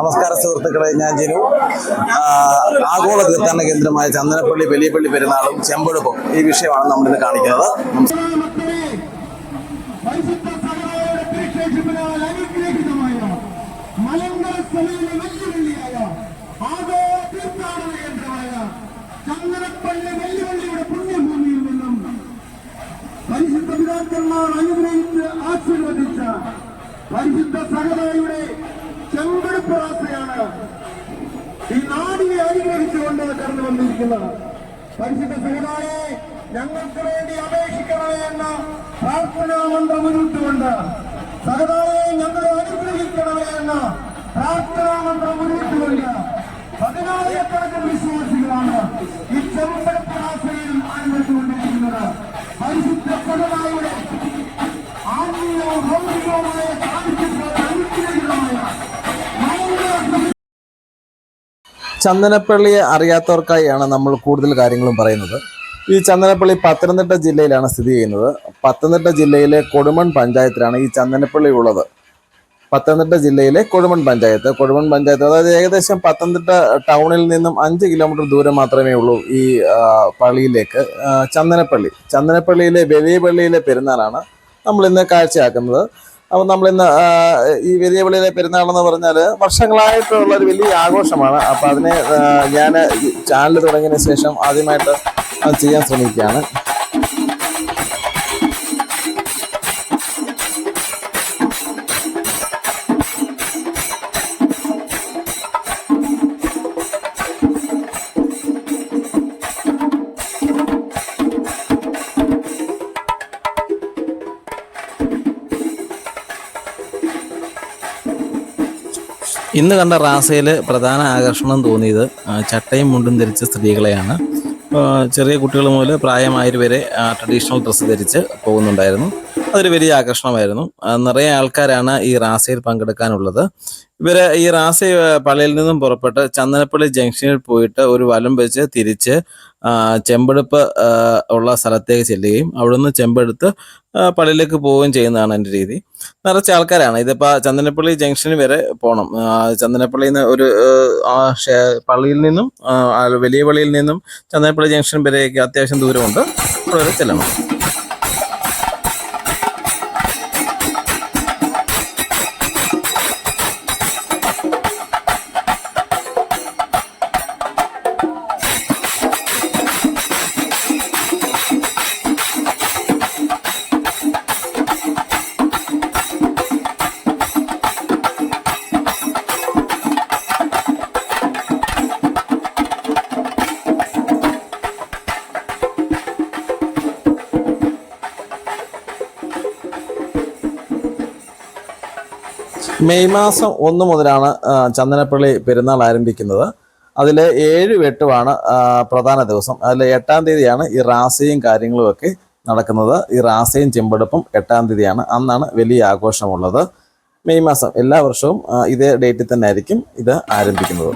നമസ്കാര സുഹൃത്തുക്കളെ ഞാൻ ജിനു. ആഗോള തീർത്ഥാടന കേന്ദ്രമായ ചന്ദനപ്പള്ളി വലിയപ്പള്ളി പെരുന്നാളും ചെമ്പെടുപ്പും ഈ വിഷയമാണ് നമ്മളിന്ന് കാണിക്കുന്നത്. ചന്ദനപ്പള്ളി പുണ്യഭൂമിയിൽ നിന്നും പരിശുദ്ധ പിതാക്കന്മാർ അനുഗ്രഹിച്ച് ആശീർവദിച്ച പരിശുദ്ധ സഹതയുടെ ചെമ്പെടുപ്പ് യാത്രയാണ് ഈ നാടിനെ അനുഗ്രഹിച്ചുകൊണ്ട് കടന്നു വന്നിരിക്കുന്നത്. പരിശുദ്ധ സഹതായെ ഞങ്ങൾക്ക് വേണ്ടി അപേക്ഷിക്കണമേ എന്ന പ്രാർത്ഥനാ മന്ത്രം മുന്നിട്ടുകൊണ്ട് സഹതായെ ഞങ്ങളെ അനുഗ്രഹിക്കണമേ എന്ന പ്രാർത്ഥനാ മന്ത്രം മുന്നിട്ടുകൊണ്ട് പതിനായിരക്കണക്കിന് വിശ്വാസികളാണ് ഈ ചെമ്പെടുപ്പ് യാത്രയിൽ അനുഭവിച്ചുകൊണ്ടിരിക്കുന്നത് പരിശുദ്ധ സഹതായുടെ ആത്മീയവും ഭൗതികവുമായ ചന്ദനപ്പള്ളിയെ അറിയാത്തവർക്കായാണ് നമ്മൾ കൂടുതൽ കാര്യങ്ങളും പറയുന്നത്. ഈ ചന്ദനപ്പള്ളി പത്തനംതിട്ട ജില്ലയിലാണ് സ്ഥിതി ചെയ്യുന്നത്. പത്തനംതിട്ട ജില്ലയിലെ കൊടുമൺ പഞ്ചായത്തിലാണ് ഈ ചന്ദനപ്പള്ളി ഉള്ളത്. പത്തനംതിട്ട ജില്ലയിലെ കൊടുമൺ പഞ്ചായത്ത്. കൊടുമൺ പഞ്ചായത്ത് അതായത് ഏകദേശം പത്തനംതിട്ട ടൗണിൽ നിന്നും അഞ്ച് കിലോമീറ്റർ ദൂരം മാത്രമേ ഉള്ളൂ ഈ പള്ളിയിലേക്ക് ചന്ദനപ്പള്ളി. ചന്ദനപ്പള്ളിയിലെ വലിയ പെരുന്നാളാണ് നമ്മൾ ഇന്ന് കാഴ്ചയാക്കുന്നത്. അപ്പോൾ നമ്മൾ ഇന്ന് ഈ വലിയ പള്ളിയിലെ പെരുന്നാൾ എന്ന് പറഞ്ഞാൽ വർഷങ്ങളായിട്ടുള്ള ഒരു വലിയ ആഘോഷമാണ്. അപ്പോൾ അതിനെ ഞാൻ ചാനൽ തുടങ്ങിയതിന് ശേഷം ആദ്യമായിട്ട് ചെയ്യാൻ ശ്രമിക്കുകയാണ്. ഇന്ന് കണ്ട റാസയിൽ പ്രധാന ആകർഷണം തോന്നിയത് ചട്ടയും മുണ്ടും ധരിച്ച സ്ത്രീകളെയാണ്. ചെറിയ കുട്ടികൾ മുതൽ പ്രായമായവരെ വരെ ട്രഡീഷണൽ ഡ്രസ്സ് ധരിച്ച് പോകുന്നുണ്ടായിരുന്നു. അതൊരു വലിയ ആകർഷണമായിരുന്നു. നിറയെ ആൾക്കാരാണ് ഈ റാസയിൽ പങ്കെടുക്കാനുള്ളത്. ഇവർ ഈ റാസ പള്ളിയിൽ നിന്നും പുറപ്പെട്ട് ചന്ദനപ്പള്ളി ജംഗ്ഷനിൽ പോയിട്ട് ഒരു വലം വെച്ച് തിരിച്ച് ചെമ്പെടുപ്പ് ഉള്ള സ്ഥലത്തേക്ക് ചെല്ലുകയും അവിടുന്ന് ചെമ്പെടുത്ത് പള്ളിയിലേക്ക് പോവുകയും ചെയ്യുന്നതാണ് എന്റെ രീതി. നിറച്ച ആൾക്കാരാണ്. ഇതിപ്പോ ചന്ദനപ്പള്ളി ജംഗ്ഷന് വരെ പോകണം ചന്ദനപ്പള്ളിയിൽ നിന്ന് ഒരു പള്ളിയിൽ നിന്നും വലിയ പള്ളിയിൽ നിന്നും ചന്ദനപ്പള്ളി ജംഗ്ഷൻ വരെയൊക്കെ അത്യാവശ്യം ദൂരമുണ്ട്. അവിടെ ചെല്ലണം. മെയ് മാസം ഒന്ന് മുതലാണ് ചന്ദനപ്പള്ളി പെരുന്നാൾ ആരംഭിക്കുന്നത്. അതിൽ ഏഴ് എട്ടുമാണ് പ്രധാന ദിവസം. അതിൽ എട്ടാം തീയതിയാണ് ഈ റാസയും കാര്യങ്ങളുമൊക്കെ നടക്കുന്നത്. ഈ റാസയും ചെമ്പെടുപ്പും എട്ടാം തീയതിയാണ്. അന്നാണ് വലിയ ആഘോഷമുള്ളത്. മെയ് മാസം എല്ലാ വർഷവും ഇതേ ഡേറ്റിൽ തന്നെ ആയിരിക്കും ഇത് ആരംഭിക്കുന്നത്.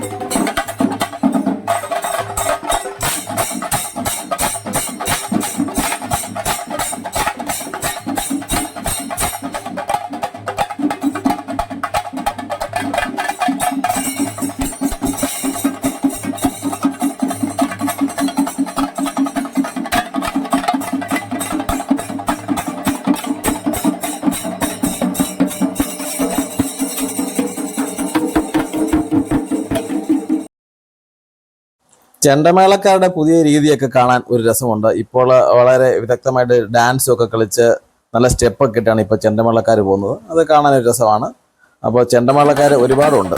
ചെണ്ടമേളക്കാരുടെ പുതിയ രീതിയൊക്കെ കാണാൻ ഒരു രസമുണ്ട്. ഇപ്പോൾ വളരെ വിദഗ്ധമായിട്ട് ഡാൻസും ഒക്കെ കളിച്ച് നല്ല സ്റ്റെപ്പൊക്കെ ഇട്ടാണ് ഇപ്പോൾ ചെണ്ടമേളക്കാർ പോകുന്നത്. അത് കാണാൻ ഒരു രസമാണ്. അപ്പോൾ ചെണ്ടമേളക്കാർ ഒരുപാടുണ്ട്.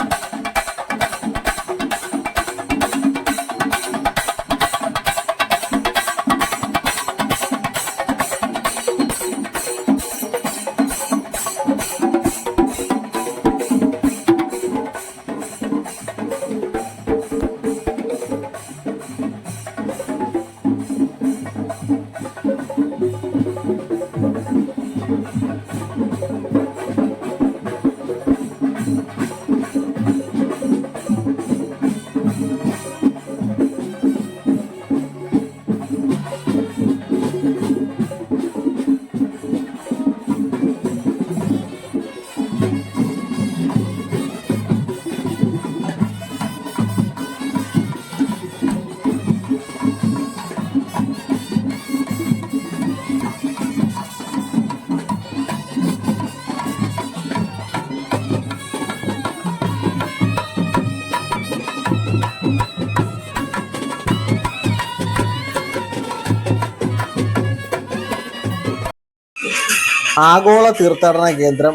ആഗോള തീർത്ഥാടന കേന്ദ്രം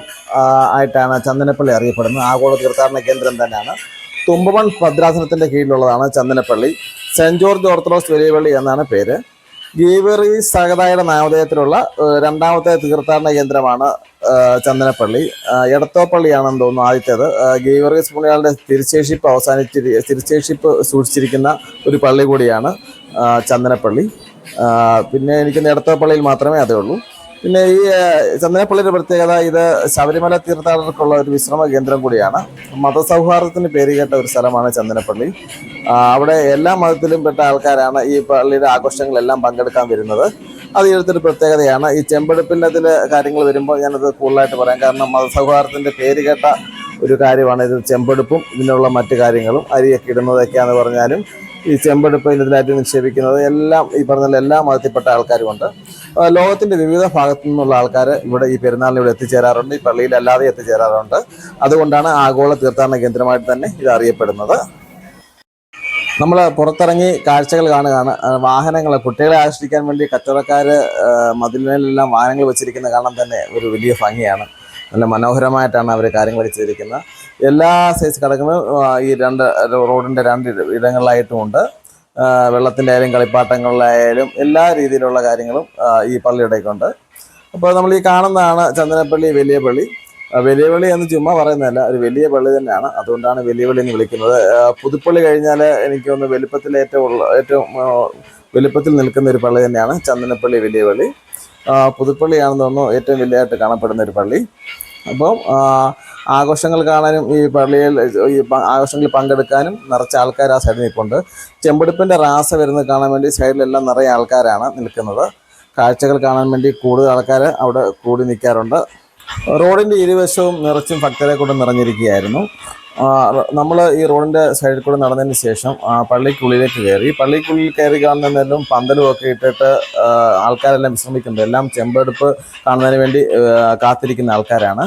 ആയിട്ടാണ് ചന്ദനപ്പള്ളി അറിയപ്പെടുന്നത്. ആഗോള തീർത്ഥാടന കേന്ദ്രം തന്നെയാണ്. തുമ്പമൺ ഭദ്രാസനത്തിന്റെ കീഴിലുള്ളതാണ് Chandanappally. Saint George Orthodox Valiyapally എന്നാണ് പേര്. ഗീവറി സഹതായുടെ നാമധേയത്തിലുള്ള രണ്ടാമത്തെ തീർത്ഥാടന കേന്ദ്രമാണ് ചന്ദനപ്പള്ളി. എടത്തോപ്പള്ളിയാണെന്ന് തോന്നുന്നു ആദ്യത്തേത്. ഗീവറി പുണ്യാളുടെ തിരുശേഷിപ്പ് അവസാനിച്ചിരി തിരുശേഷിപ്പ് സൂക്ഷിച്ചിരിക്കുന്ന ഒരു പള്ളി കൂടിയാണ് ചന്ദനപ്പള്ളി. പിന്നെ എനിക്ക് എടത്തോപ്പള്ളിയിൽ മാത്രമേ അതേ ഉള്ളൂ. പിന്നെ ഈ ചന്ദനപ്പള്ളിയുടെ പ്രത്യേകത ഇത് ശബരിമല തീർത്ഥാടകർക്കുള്ള ഒരു വിശ്രമ കേന്ദ്രം കൂടിയാണ്. മതസൗഹാർദ്ദത്തിന് പേരുകേട്ട ഒരു സ്ഥലമാണ് ചന്ദനപ്പള്ളി. അവിടെ എല്ലാ മതത്തിലും പെട്ട ആൾക്കാരാണ് ഈ പള്ളിയുടെ ആഘോഷങ്ങളെല്ലാം പങ്കെടുക്കാൻ വരുന്നത്. അത് ഇവിടുത്തെ പ്രത്യേകതയാണ്. ഈ ചെമ്പെടുപ്പിന്റെ അതിൽ കാര്യങ്ങൾ വരുമ്പോൾ ഞാനത് കൂടുതലായിട്ട് പറയാം. കാരണം മതസൗഹാർദ്ദത്തിന്റെ പേര് കേട്ട ഒരു കാര്യമാണ് ഇത് ചെമ്പെടുപ്പും ഇതിനുള്ള മറ്റു കാര്യങ്ങളും അരിയൊക്കെ ഇടുന്നതൊക്കെയാണെന്ന് പറഞ്ഞാലും ഈ ചെമ്പെടുപ്പ് ഇതിലായിട്ട് നിക്ഷേപിക്കുന്നത്. എല്ലാം ഈ പറഞ്ഞ എല്ലാ മതത്തിൽപ്പെട്ട ആൾക്കാരുമുണ്ട്. ലോകത്തിന്റെ വിവിധ ഭാഗത്തു നിന്നുള്ള ആൾക്കാർ ഇവിടെ ഈ പെരുന്നാളിന് ഇവിടെ എത്തിച്ചേരാറുണ്ട്. ഈ പള്ളിയിൽ അല്ലാതെ എത്തിച്ചേരാറുണ്ട്. അതുകൊണ്ടാണ് ആഗോള തീർത്ഥാടന കേന്ദ്രമായിട്ട് തന്നെ ഇത് അറിയപ്പെടുന്നത്. നമ്മൾ പുറത്തിറങ്ങി കാഴ്ചകൾ കാണുകയാണ്. വാഹനങ്ങൾ കുട്ടികളെ ആകർഷിക്കാൻ വേണ്ടി കച്ചവടക്കാർ മതിലിനെല്ലാം വാഹനങ്ങൾ വെച്ചിരിക്കുന്ന കാരണം തന്നെ ഒരു വലിയ ഭംഗിയാണ്. നല്ല മനോഹരമായിട്ടാണ് അവർ കാര്യങ്ങൾ ചെയ്തിരിക്കുന്നത്. എല്ലാ സൈസ് കടകളും ഈ രണ്ട് റോഡിന്റെ രണ്ട് ഇടങ്ങളിലായിട്ടും ഇടങ്ങളിലായിട്ടുമുണ്ട് വെള്ളത്തിന്റെ ആയാലും കളിപ്പാട്ടങ്ങളിലായാലും എല്ലാ രീതിയിലുള്ള കാര്യങ്ങളും ഈ പള്ളിയുടേക്കുണ്ട് അപ്പോൾ നമ്മൾ ഈ കാണുന്നതാണ് ചന്ദനപ്പള്ളി വലിയ പള്ളി വലിയ പള്ളി എന്ന് ചുമ്മാ പറയുന്നതല്ല ഒരു വലിയ പള്ളി തന്നെയാണ്. അതുകൊണ്ടാണ് വലിയ പള്ളി എന്ന് വിളിക്കുന്നത്. പുതുപ്പള്ളി കഴിഞ്ഞാൽ എനിക്ക് തോന്നുന്നു വലിപ്പത്തിൽ ഏറ്റവും ഏറ്റവും വലിപ്പത്തിൽ നിൽക്കുന്ന ഒരു പള്ളി തന്നെയാണ് ചന്ദനപ്പള്ളി വലിയ പള്ളി പുതുപ്പള്ളിയാണെന്ന് തോന്നുന്നു ഏറ്റവും വലിയതായിട്ട് കാണപ്പെടുന്ന ഒരു പള്ളി. അപ്പം ആഘോഷങ്ങൾ കാണാനും ഈ പള്ളിയിൽ ഈ ആഘോഷങ്ങളിൽ പങ്കെടുക്കാനും നിറച്ച ആൾക്കാർ ആ സൈഡിൽ നിൽപ്പുണ്ട്. ചെമ്പെടുപ്പിന്റെ റാസ വരുന്നത് കാണാൻ വേണ്ടി സൈഡിലെല്ലാം നിറയെ ആൾക്കാരാണ് നിൽക്കുന്നത്. കാഴ്ചകൾ കാണാൻ വേണ്ടി കൂടുതൽ ആൾക്കാർ അവിടെ കൂടി നിൽക്കാറുണ്ട്. റോഡിന്റെ ഇരുവശവും നിറച്ചും ഭക്തരെ കൊണ്ട് നിറഞ്ഞിരിക്കുകയായിരുന്നു. നമ്മൾ ഈ റോഡിന്റെ സൈഡിൽ കൂടെ നടന്നതിന് ശേഷം പള്ളിക്കുള്ളിലേക്ക് കയറി. പള്ളിക്കുള്ളിൽ കയറി കാണുന്നതിനും പന്തലും ഒക്കെ ഇട്ടിട്ട് ആൾക്കാരെല്ലാം വിശ്രമിക്കുന്നുണ്ട്. എല്ലാം ചെമ്പെടുപ്പ് കാണുന്നതിന് വേണ്ടി കാത്തിരിക്കുന്ന ആൾക്കാരാണ്.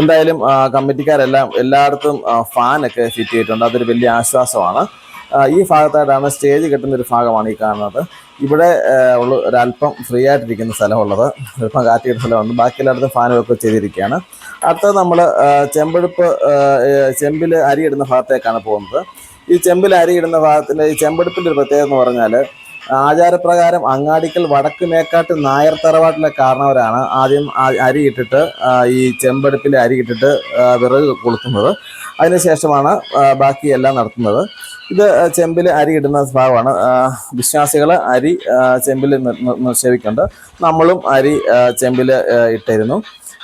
എന്തായാലും കമ്മിറ്റിക്കാരെല്ലാം എല്ലായിടത്തും ഫാനൊക്കെ ഫിറ്റ് ചെയ്തിട്ടുണ്ട്. അതൊരു വലിയ ആശ്വാസമാണ്. ഈ ഭാഗത്തായിട്ടാണ് സ്റ്റേജ് കെട്ടുന്ന ഒരു ഭാഗമാണ് ഈ കാണുന്നത്. ഇവിടെ ഉള്ള ഒരല്പം ഫ്രീ ആയിട്ടിരിക്കുന്ന സ്ഥലമുള്ളത്. അല്പം കാറ്റ് കിട്ടുന്ന സ്ഥലമുണ്ട്. ബാക്കി എല്ലായിടത്തും ഫാനുമൊക്കെ ചെയ്തിരിക്കുകയാണ്. അടുത്തത് നമ്മൾ ചെമ്പെടുപ്പ് ചെമ്പിൽ അരിയിടുന്ന ഭാഗത്തേക്കാണ് പോകുന്നത്. ഈ ചെമ്പിൽ അരിയിടുന്ന ഭാഗത്തിന്റെ ഈ ചെമ്പെടുപ്പിന്റെ ഒരു പ്രത്യേകത എന്ന് പറഞ്ഞാൽ ആചാരപ്രകാരം അങ്ങാടിക്കൽ വടക്ക് മേക്കാട്ട് നായർ തറവാട്ടിലെ കാരണവരാണ് ആദ്യം അരി ഇട്ടിട്ട് ഈ ചെമ്പെടുപ്പിൽ അരി ഇട്ടിട്ട് വിറക് കൊളുത്തുന്നത്. അതിനുശേഷമാണ് ബാക്കിയെല്ലാം നടത്തുന്നത്. ഇത് ചെമ്പിൽ അരി ഇടുന്ന ഭാഗമാണ്. വിശ്വാസികൾ അരി ചെമ്പിൽ നിക്ഷേപിക്കുന്നുണ്ട്. നമ്മളും അരി ചെമ്പിൽ ഇട്ടിരുന്നു.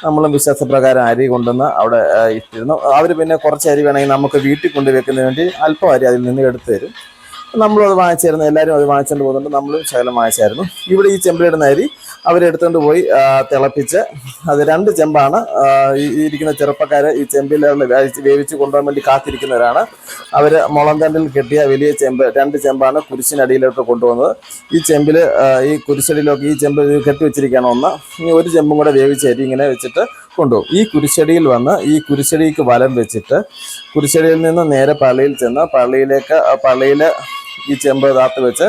നമ്മളും വിശ്വാസപ്രകാരം അരി കൊണ്ടുവന്ന് അവിടെ ഇട്ടിരുന്നു. അവർ പിന്നെ കുറച്ച് അരി വേണമെങ്കിൽ നമുക്ക് വീട്ടിൽ കൊണ്ടുവയ്ക്കുന്നതിന് വേണ്ടി അല്പം അരി അതിൽ നിന്ന് എടുത്തു തരും. നമ്മളും അത് വാങ്ങിച്ചായിരുന്നു എല്ലാവരും അത് വാങ്ങിച്ചുകൊണ്ട് പോകുന്നുണ്ട്. നമ്മളും ശകലം വാങ്ങിച്ചായിരുന്നു. ഇവിടെ ഈ ചെമ്പിലിടുന്ന അരി അവരെടുത്തുകൊണ്ട് പോയി തിളപ്പിച്ച്. അത് രണ്ട് ചെമ്പാണ്. ഇരിക്കുന്ന ചെറുപ്പക്കാർ ഈ ചെമ്പിൽ വേവിച്ച് വേവിച്ച് കൊണ്ടുപോകാൻ വേണ്ടി കാത്തിരിക്കുന്നവരാണ്. അവർ മുളന്തണ്ടിൽ കെട്ടിയ വലിയ ചെമ്പ് രണ്ട് ചെമ്പാണ് കുരിശിനടിയിലോട്ട് കൊണ്ടുവന്നത്. ഈ ചെമ്പിൽ ഈ കുരിശടിയിലൊക്കെ ഈ ചെമ്പ് കെട്ടി വെച്ചിരിക്കുകയാണ് ഒന്ന്. ഇനി ഒരു ചെമ്പും കൂടെ വേവിച്ച് അരി ഇങ്ങനെ വെച്ചിട്ട് കൊണ്ടുപോകും. ഈ കുരിശടിയിൽ വന്ന് ഈ കുരിശടിക്ക് വലം വെച്ചിട്ട് കുരിശടിയിൽ നിന്ന് നേരെ പള്ളിയിൽ ചെന്ന് പള്ളിയിലേക്ക് പള്ളിയിൽ ഈ ചെമ്പ് താത്ത് വെച്ച്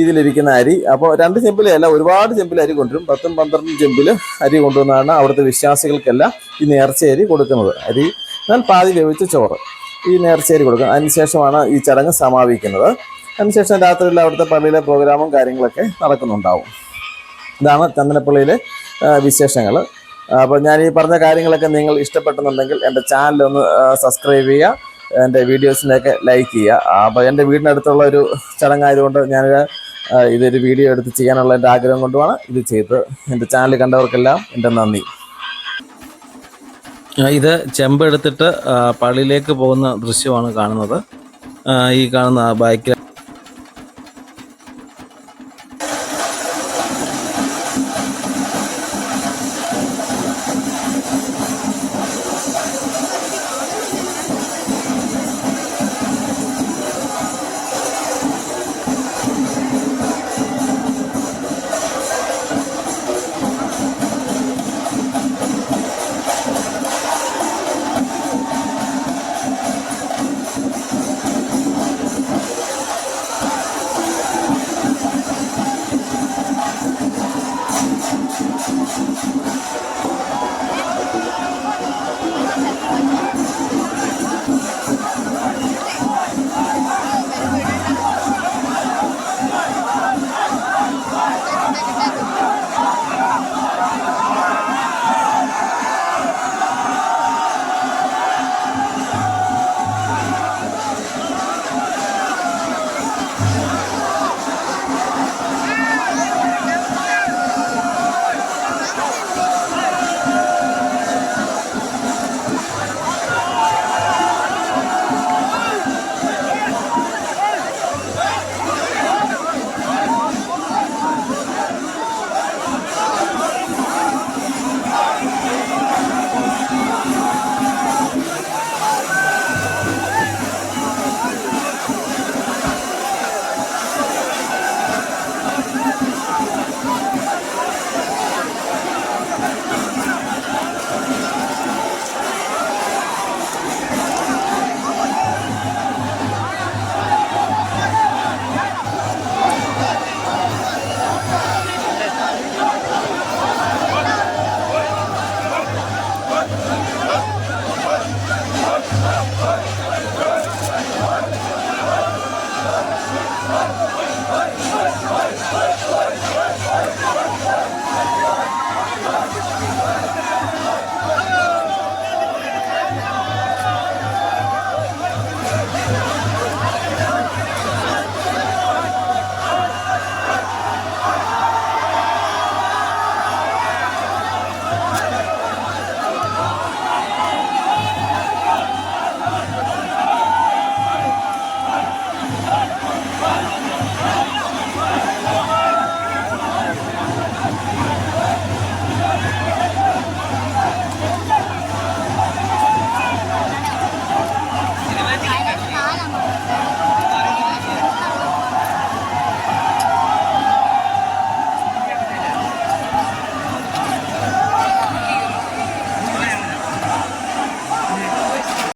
ഇതിലിരിക്കുന്ന അരി. അപ്പോൾ രണ്ട് ചെമ്പിലല്ല ഒരുപാട് ചെമ്പിൽ അരി കൊണ്ടുവരും. പത്തും പന്ത്രണ്ടും ചെമ്പിൽ അരി കൊണ്ടുവന്നാണ് അവിടുത്തെ വിശ്വാസികൾക്കെല്ലാം ഈ നേർച്ച അരി കൊടുക്കുന്നത്. അരി എന്നാൽ പാതി വേവിച്ച ചോറ് ഈ നേർച്ച അരി കൊടുക്കും അതിനുശേഷമാണ് ഈ ചടങ്ങ് സമാപിക്കുന്നത്. അതിനുശേഷം രാത്രിയിൽ അവിടുത്തെ പള്ളിയിലെ പ്രോഗ്രാമും കാര്യങ്ങളൊക്കെ നടക്കുന്നുണ്ടാവും. ഇതാണ് ചന്ദനപ്പള്ളിയിലെ വിശേഷങ്ങൾ. അപ്പോൾ ഞാൻ ഈ പറഞ്ഞ കാര്യങ്ങളൊക്കെ നിങ്ങൾ ഇഷ്ടപ്പെട്ടെന്നുണ്ടെങ്കിൽ എന്റെ ചാനലൊന്ന് സബ്സ്ക്രൈബ് ചെയ്യുക. എന്റെ വീഡിയോസിനെയൊക്കെ ലൈക്ക് ചെയ്യുക. അപ്പോൾ എന്റെ വീടിനടുത്തുള്ള ഒരു ചടങ്ങായതുകൊണ്ട് ഞാൻ ഇതൊരു വീഡിയോ എടുത്ത് ചെയ്യാനുള്ള എന്റെ ആഗ്രഹം കൊണ്ടുമാണ് ഇത് ചെയ്തത്. എന്റെ ചാനൽ കണ്ടവർക്കെല്ലാം എന്റെ നന്ദി. ഇത് ചെമ്പ് എടുത്തിട്ട് പള്ളിയിലേക്ക് പോകുന്ന ദൃശ്യമാണ് കാണുന്നത്. ഈ കാണുന്ന ബൈക്കിൽ